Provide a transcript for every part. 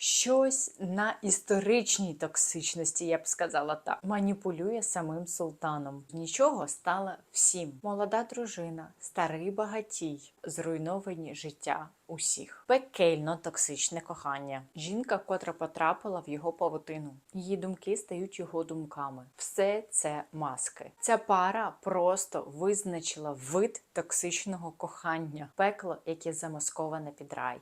Щось на історичній токсичності, я б сказала так, маніпулює самим султаном. Нічого стало всім. Молода дружина, старий багатій, зруйновані життя усіх. Пекельно токсичне кохання. Жінка, котра потрапила в його павутину. Її думки стають його думками. Все це маски. Ця пара просто визначила вид токсичного кохання, пекло, яке замасковане під рай.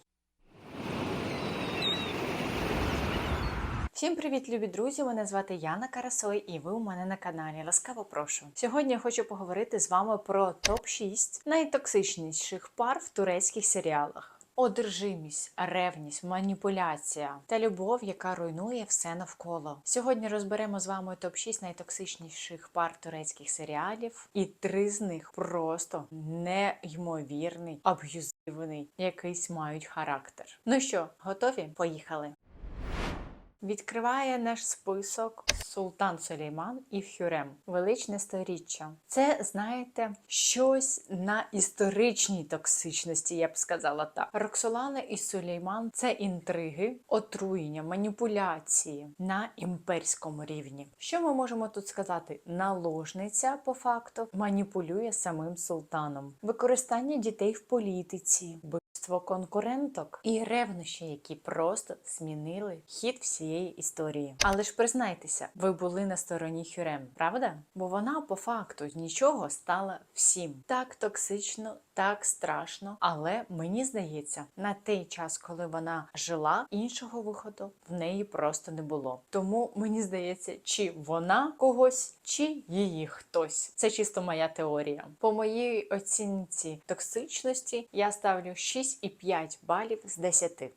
Всім привіт, любі друзі! Мене звати Яна Карасой, і ви у мене на каналі. Ласкаво прошу. Сьогодні я хочу поговорити з вами про топ 6 найтоксичніших пар в турецьких серіалах. Одержимість, ревність, маніпуляція та любов, яка руйнує все навколо. Сьогодні розберемо з вами топ 6 найтоксичніших пар турецьких серіалів, і три з них просто неймовірний, аб'юзивний, якийсь мають характер. Ну що, готові? Поїхали! Відкриває наш список Султан Сулейман і Хюрем. Величне сторіччя. Це, знаєте, щось на історичній токсичності, я б сказала так. Роксолана і Сулейман це інтриги, отруєння, маніпуляції на імперському рівні. Що ми можемо тут сказати? Наложниця, по факту, маніпулює самим султаном, використання дітей в політиці. Вбивство конкуренток і ревнощі, які просто змінили хід всієї історії. Але ж признайтеся, ви були на стороні Хюрем, правда? Бо вона по факту нічого стала всім. Так токсично, так страшно. Але мені здається, на той час, коли вона жила, іншого виходу в неї просто не було. Тому мені здається, чи вона когось, чи її хтось. Це чисто моя теорія. По моїй оцінці токсичності я ставлю 6,5 балів з 10.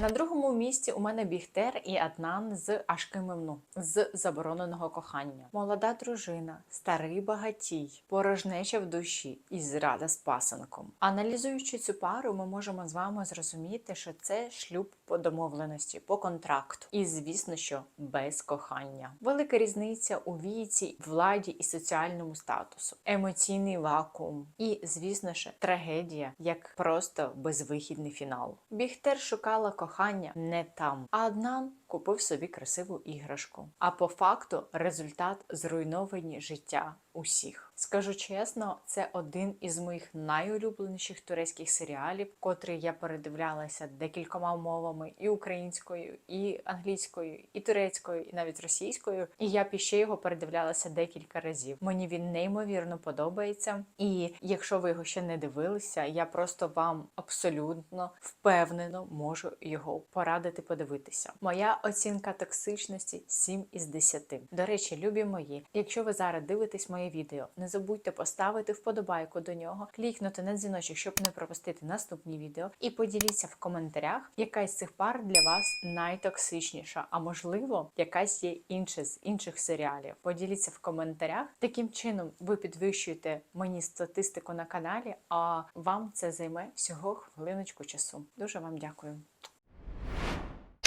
На другому місці у мене Бігтер і Аднан з Ашкимемну з забороненого кохання. Молода дружина, старий багатій, порожнеча в душі і зрада з пасенком. Аналізуючи цю пару, ми можемо з вами зрозуміти, що це шлюб по домовленості, по контракту. І звісно, що без кохання. Велика різниця у віці, владі і соціальному статусу, емоційний вакуум. І, звісно ж, трагедія як просто безвихідний фінал. Бігтер шукала кохання не там, а Аднан купив собі красиву іграшку. А по факту результат зруйновані життя усіх. Скажу чесно, це один із моїх найулюбленіших турецьких серіалів, котрий я передивлялася декількома мовами і українською, і англійською, і турецькою, і навіть російською. І я б ще його передивлялася декілька разів. Мені він неймовірно подобається. І якщо ви його ще не дивилися, я просто вам абсолютно впевнено можу його порадити подивитися. Моя оцінка токсичності 7 із 10. До речі, любі мої, якщо ви зараз дивитесь моє відео, не забудьте поставити вподобайку до нього, клікнути на дзвіночок, щоб не пропустити наступні відео, і поділіться в коментарях, яка із цих пар для вас найтоксичніша, а можливо, якась є інша з інших серіалів. Поділіться в коментарях. Таким чином ви підвищуєте мені статистику на каналі, а вам це займе всього хвилиночку часу. Дуже вам дякую.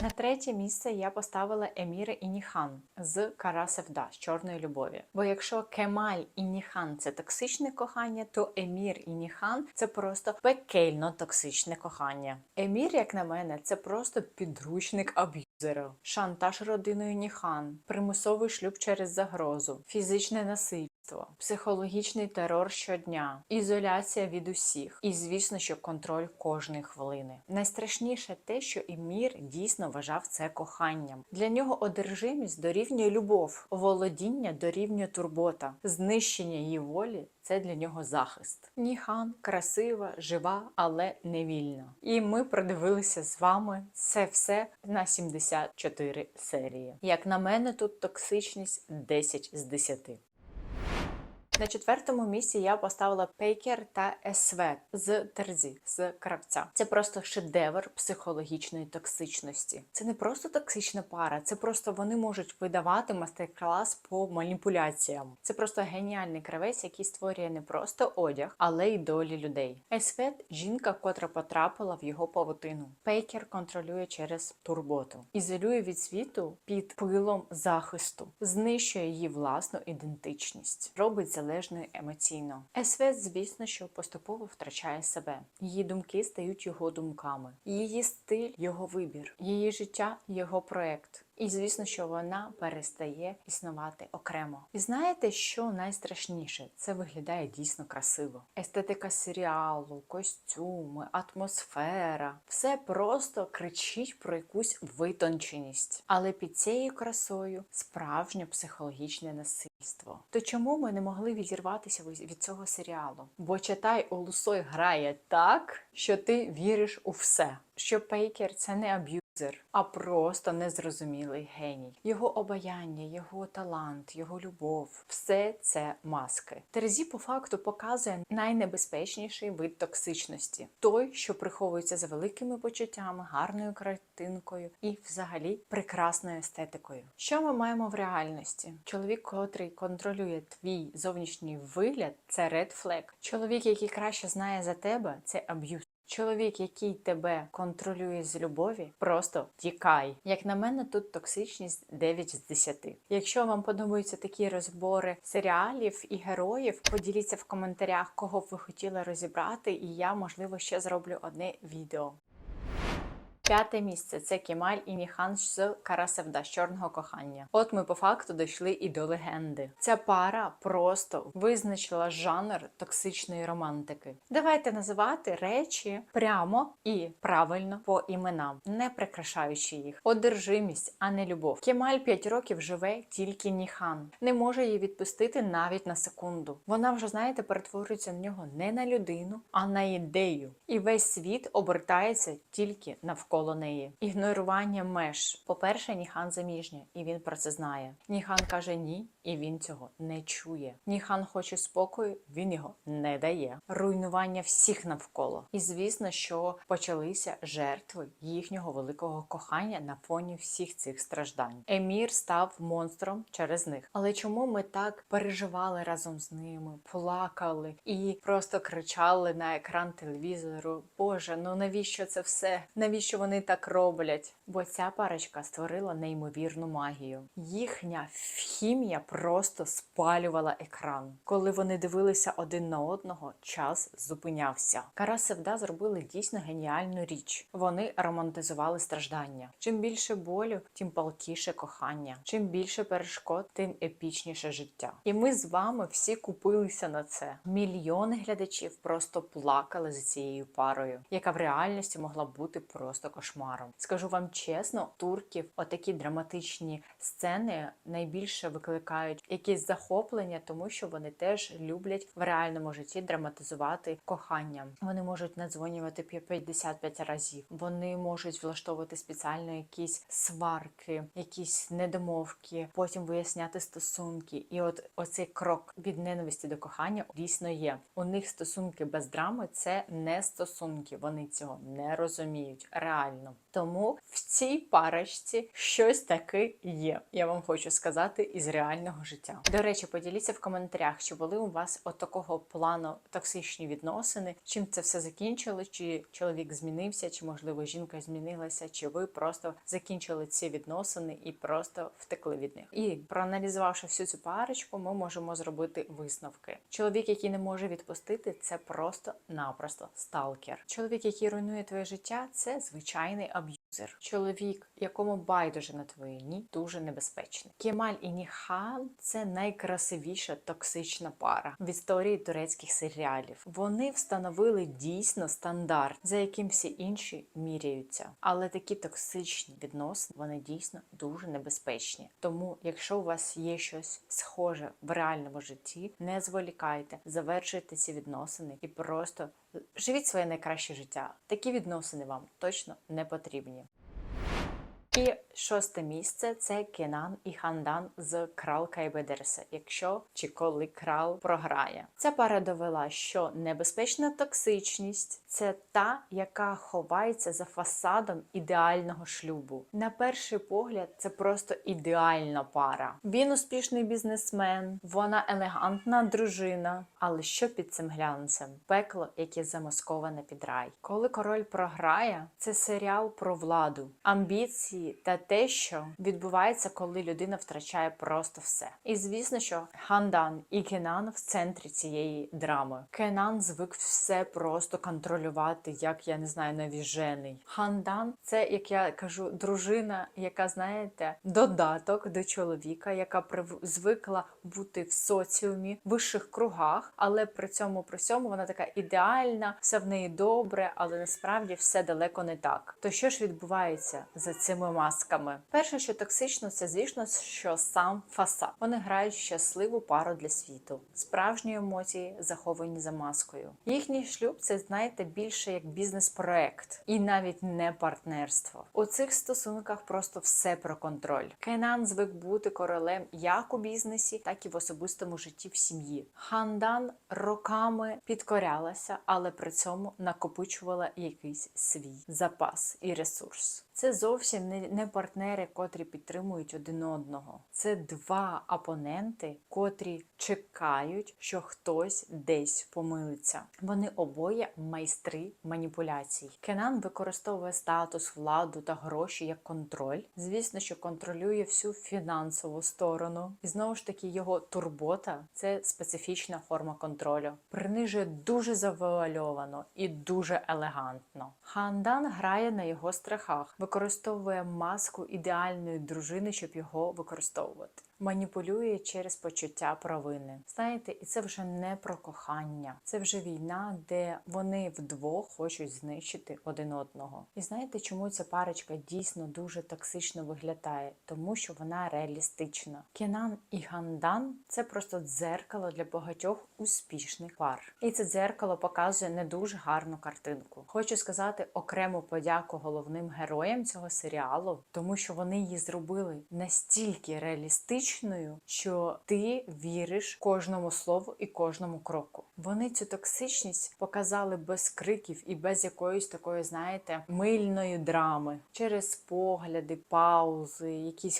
На третє місце я поставила Еміра Ініхан з Кара Севда з чорної любові. Бо якщо Кемаль Ініхан це токсичне кохання, то Емір Ініхан це просто пекельно токсичне кохання. Емір, як на мене, це просто підручник аб'юзера, шантаж родиною Ніхан, примусовий шлюб через загрозу, фізичне насильство, психологічний терор щодня, ізоляція від усіх, і звісно, що контроль кожної хвилини. Найстрашніше те, що Емір дійсно вважав це коханням. Для нього одержимість дорівнює любов, володіння дорівнює турбота, знищення її волі. Це для нього захист. Ніхан красива, жива, але не вільна. І ми продивилися з вами це все на 74 серії. Як на мене, тут токсичність 10 з 10. На четвертому місці я поставила Пейкер та СВ з Терзі, з кравця. Це просто шедевр психологічної токсичності. Це не просто токсична пара, це просто вони можуть видавати мастер-клас по маніпуляціям. Це просто геніальний кравець, який створює не просто одяг, але й долі людей. Есвет жінка, котра потрапила в його павутину. Пейкер контролює через турботу, ізолює від світу під пилом захисту, знищує її власну ідентичність, робить за незалежною емоційно. СВ, звісно, що поступово втрачає себе. Її думки стають його думками, її стиль його вибір, її життя його проект. І звісно, що вона перестає існувати окремо. І знаєте, що найстрашніше? Це виглядає дійсно красиво. Естетика серіалу, костюми, атмосфера все просто кричить про якусь витонченість. Але під цією красою справжнє психологічне насильство. То чому ми не могли відірватися від цього серіалу? Бо читай Олусой грає так, що ти віриш у все. Що Пейкер це не аб'юзер, а просто незрозумілий геній. Його обаяння, його талант, його любов все це маски. Терезі по факту показує найнебезпечніший вид токсичності: той, що приховується за великими почуттями, гарною картинкою і, взагалі, прекрасною естетикою. Що ми маємо в реальності? Чоловік, котрий контролює твій зовнішній вигляд, це red flag. Чоловік, який краще знає за тебе, це аб'юз. Чоловік, який тебе контролює з любові, просто тікай. Як на мене, тут токсичність 9 з 10. Якщо вам подобаються такі розбори серіалів і героїв, поділіться в коментарях, кого б ви хотіли розібрати, і я, можливо, ще зроблю одне відео. П'яте місце це Кемаль і Ніхан з Карасевда з чорного кохання. От ми по факту дійшли і до легенди. Ця пара просто визначила жанр токсичної романтики. Давайте називати речі прямо і правильно по іменам, не прикрашаючи їх. Одержимість, а не любов. Кемаль 5 років живе тільки Ніхан, не може її відпустити навіть на секунду. Вона вже, знаєте, перетворюється на нього не на людину, а на ідею. І весь світ обертається тільки навколо неї. Ігнорування меж. По-перше, Ніхан заміжня, і він про це знає. Ніхан каже ні, і він цього не чує. Ніхан хоче спокою, він його не дає. Руйнування всіх навколо. І звісно, що почалися жертви їхнього великого кохання на фоні всіх цих страждань. Емір став монстром через них. Але чому ми так переживали разом з ними, плакали і просто кричали на екран телевізору? Боже, ну навіщо це все? Навіщо вони так роблять? Бо ця парочка створила неймовірну магію. Їхня хімія просто спалювала екран. Коли вони дивилися один на одного, час зупинявся. Кара Севда зробили дійсно геніальну річ. Вони романтизували страждання. Чим більше болю, тим палкіше кохання. Чим більше перешкод, тим епічніше життя. І ми з вами всі купилися на це. Мільйони глядачів просто плакали за цією парою, яка в реальності могла бути просто кошмаром. Скажу вам чесно, турків отакі драматичні сцени найбільше викликають якесь захоплення, тому що вони теж люблять в реальному житті драматизувати кохання. Вони можуть надзвонювати 55 разів. Вони можуть влаштовувати спеціально якісь сварки, якісь недомовки, потім виясняти стосунки. І от оцей крок від ненависті до кохання дійсно є. У них стосунки без драми це не стосунки. Вони цього не розуміють реально. Тому в цій парочці щось таке є. Я вам хочу сказати із реального життя. До речі, поділіться в коментарях, чи були у вас от такого плану токсичні відносини, чим це все закінчилось, чи чоловік змінився, чи можливо жінка змінилася, чи ви просто закінчили ці відносини і просто втекли від них. І проаналізувавши всю цю парочку, ми можемо зробити висновки. Чоловік, який не може відпустити, це просто-напросто сталкер. Чоловік, який руйнує твоє життя, це звичайний аб'юзер. Чоловік, якому байдуже на твої ні, дуже небезпечний. Кемаль і Ніхан це найкрасивіша токсична пара в історії турецьких серіалів. Вони встановили дійсно стандарт, за яким всі інші міряються. Але такі токсичні відносини вони дійсно дуже небезпечні. Тому, якщо у вас є щось схоже в реальному житті, не зволікайте, завершуйте ці відносини і просто живіть своє найкраще життя. Такі відносини вам точно не потрібні. І шосте місце це Кенан і Хандан з Крал Кайбедерса, якщо чи коли крал програє. Ця пара довела, що небезпечна токсичність це та, яка ховається за фасадом ідеального шлюбу. На перший погляд, це просто ідеальна пара. Він успішний бізнесмен, вона елегантна дружина. Але що під цим глянцем? Пекло, яке замасковане під рай. Коли король програє, це серіал про владу, амбіції та те, що відбувається, коли людина втрачає просто все. І звісно, що Хандан і Кенан в центрі цієї драми. Кенан звик все просто контролювати, як я не знаю, навіжений. Хандан це, як я кажу, дружина, яка знаєте, додаток до чоловіка, яка звикла бути в соціумі, в вищих кругах, але при цьому при всьому вона така ідеальна, все в неї добре, але насправді все далеко не так. То що ж відбувається за цими масками? Перше, що токсично, це звісно, що сам фасад. Вони грають щасливу пару для світу, справжні емоції заховані за маскою. Їхній шлюб це знаєте більше як бізнес-проект і навіть не партнерство. У цих стосунках просто все про контроль. Кенан звик бути королем як у бізнесі, так і в особистому житті в сім'ї. Хандан роками підкорялася, але при цьому накопичувала якийсь свій запас і ресурс. Це зовсім не, не партнери, котрі підтримують один одного. Це два опоненти, котрі чекають, що хтось десь помилиться. Вони обоє майстри маніпуляцій. Кенан використовує статус, владу та гроші як контроль. Звісно, що контролює всю фінансову сторону. І знову ж таки, його турбота це специфічна форма контролю. Принижує дуже завуальовано і дуже елегантно. Хандан грає на його страхах, використовує маску ідеальної дружини, щоб його використовувати. Маніпулює через почуття провини. Знаєте, і це вже не про кохання, це вже війна, де вони вдвох хочуть знищити один одного. І знаєте, чому ця парочка дійсно дуже токсично виглядає? Тому що вона реалістична. Кенан і Гандан це просто дзеркало для багатьох успішних пар. І це дзеркало показує не дуже гарну картинку. Хочу сказати окрему подяку головним героям цього серіалу, тому що вони її зробили настільки реалістичною, що ти віриш кожному слову і кожному кроку. Вони цю токсичність показали без криків і без якоїсь такої, знаєте, мильної драми через погляди, паузи, якісь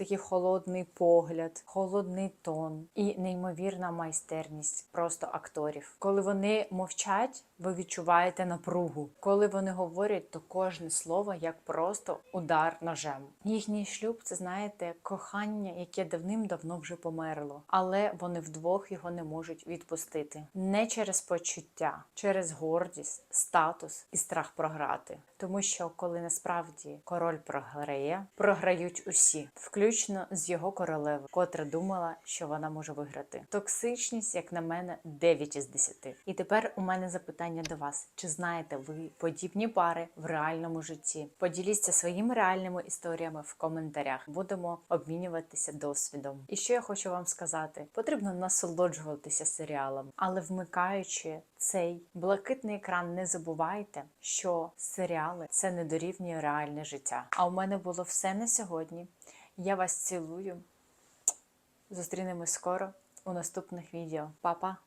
такий холодний погляд, холодний тон і неймовірна майстерність просто акторів. Коли вони мовчать, ви відчуваєте напругу. Коли вони говорять, то кожне слово як просто удар ножем. Їхній шлюб це знаєте кохання, яке давним-давно вже померло, але вони вдвох його не можуть відпустити не через почуття, через гордість, статус і страх програти. Тому що коли насправді король програє, програють усі, включно з його королевою, котра думала, що вона може виграти. Токсичність, як на мене, 9 із 10. І тепер у мене запитання до вас: чи знаєте ви подібні пари в реальному житті? Поділіться своїми реальними історіями в коментарях. Будемо обмінюватися досвідом. І що я хочу вам сказати: потрібно насолоджуватися серіалом, але вмикаючи цей блакитний екран, не забувайте, що серіали це не дорівнює реальне життя. А у мене було все на сьогодні. Я вас цілую. Зустрінемось скоро у наступних відео. Па-па!